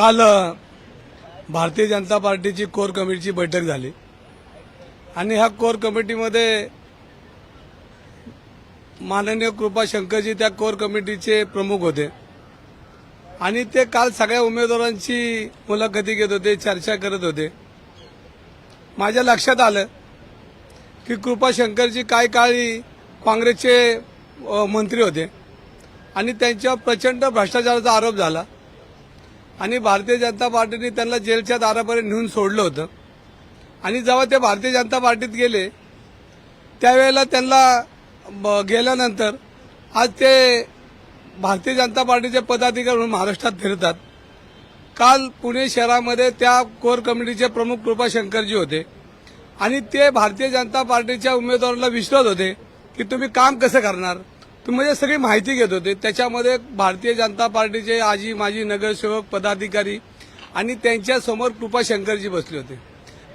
काल भारतीय जनता पार्टीची कोर कमिटीची बैठक झाली. आणि ह्या कोर कमिटीमध्ये माननीय कृपा शंकरजी त्या कोर कमिटीचे प्रमुख होते. आणि ते काल सगळ्या उमेदवारांची मुलाखती घेत होते चर्चा करत होते. माझ्या लक्षात आलं की कृपा शंकरजी काय काळी काँग्रेसचे मंत्री होते. आणि त्यांच्यावर प्रचंड भ्रष्टाचाराचा आरोप झाला. आणि भारतीय जनता पार्टीने त्यांना जेलच्या दारापर्यंत नेऊन सोडलं होतं. आणि जेव्हा ते भारतीय जनता पार्टीत गेले त्यावेळेला त्यांना ब- गेल्यानंतर आज ते भारतीय जनता पार्टीचे पदाधिकारी म्हणून महाराष्ट्रात फिरतात. काल पुणे शहरामध्ये त्या कोर कमिटीचे प्रमुख कृपाशंकरजी होते. आणि ते भारतीय जनता पार्टीच्या उमेदवाराला विश्वास होते की तुम्ही काम कसं करणार? तुम्ही म्हणजे सगळी माहिती घेत होते. त्याच्यामध्ये भारतीय जनता पार्टीचे आजी माजी नगरसेवक पदाधिकारी आणि त्यांच्यासमोर कृपाशंकरजी बसले होते.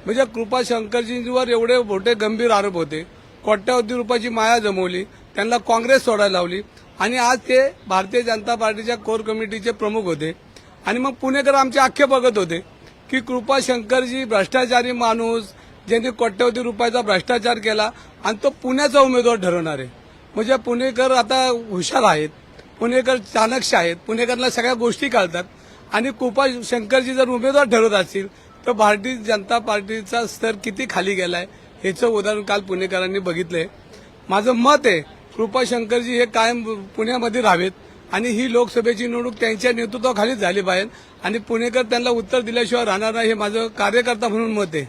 म्हणजे कृपाशंकरजींवर एवढे मोठे गंभीर आरोप होते. कोट्यावधी रुपयाची माया जमवली. त्यांना काँग्रेस सोडायला लावली. आणि आज ते भारतीय जनता पार्टीच्या कोर कमिटीचे प्रमुख होते. आणि मग पुणेकर आमचे आख्ये बघत होते की कृपाशंकरजी भ्रष्टाचारी माणूस ज्यांनी कोट्यवधी रुपयाचा भ्रष्टाचार केला आणि तो पुण्याचा उमेदवार ठरवणार. आहे म्हणजे पुणेकर आता हुशार आहेत पुणेकर चाणक्ष आहेत पुणेकरला सगळ्या गोष्टी कळतात. आणि कृपा शंकरजी जर उमेदवार ठरवत असतील तर भारतीय जनता पार्टीचा स्तर किती खाली गेलाय ह्याचं उदाहरण काल पुणेकरांनी बघितलंय. माझं मत आहे कृपा शंकरजी हे कायम पुण्यामध्ये राहावेत आणि ही लोकसभेची निवडणूक त्यांच्या नेतृत्वाखालीच झाली पाहिजे आणि पुणेकर त्यांना उत्तर दिल्याशिवाय राहणार नाही हे माझं कार्यकर्ता म्हणून मत आहे.